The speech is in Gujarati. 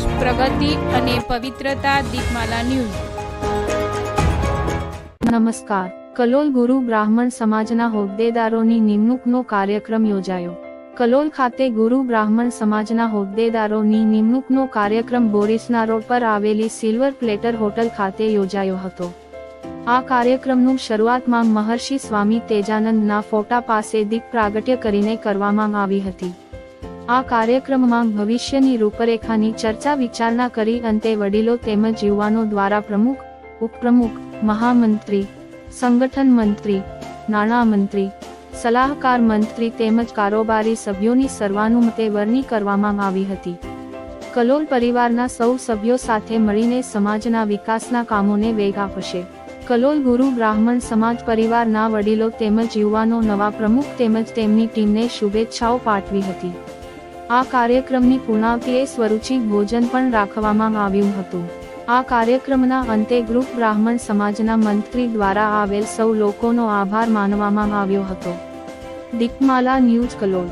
પ્રગતિ અને પવિત્રતા દીપમાલા ન્યૂઝ. નમસ્કાર. કલોલ ગુરુ બ્રાહ્મણ સમાજના હોદ્દેદારોની નિમણૂકનો કાર્યક્રમ યોજાયો. કલોલ ખાતે ગુરુ બ્રાહ્મણ સમાજના હોદ્દેદારોની નિમણૂકનો કાર્યક્રમ બોરિસના રોડ પર આવેલી સિલ્વર પ્લેટર હોટલ ખાતે યોજાયો હતો. આ કાર્યક્રમનું શરૂઆતમાં મહર્ષિ સ્વામી તેજાનંદના ફોટા પાસે દીપ પ્રાગટ્ય કરીને કરવામાં આવી હતી. આ કાર્યક્રમમાં ભવિષ્યની રૂપરેખાની ચર્ચા વિચારણા કરી અંતે વડીલો તેમજ યુવાનો દ્વારા પ્રમુખ, ઉપપ્રમુખ, મહામંત્રી, સંગઠન મંત્રી નાણામંત્રી સલાહકાર મંત્રી તેમજ કારોબારી સભ્યોની સર્વાનુમતે વરણી કરવામાં આવી હતી. કલોલ પરિવારના સૌ સભ્યો સાથે મળીને સમાજના વિકાસના કામોને વેગ આપશે. કલોલ ગુરુ બ્રાહ્મણ સમાજ પરિવારના વડીલો તેમજ યુવાનો નવા પ્રમુખ તેમજ તેમની ટીમને શુભેચ્છાઓ પાઠવી હતી. આ કાર્યક્રમની પૂર્ણાવતિએ સ્વરૂચિક ભોજન પણ રાખવામાં આવ્યું હતું. આ કાર્યક્રમના અંતે ગ્રુપ બ્રાહ્મણ સમાજના મંત્રી દ્વારા આવેલ સૌ લોકોનો આભાર માનવામાં આવ્યો હતો. દીપમાલા ન્યૂઝ કલોલ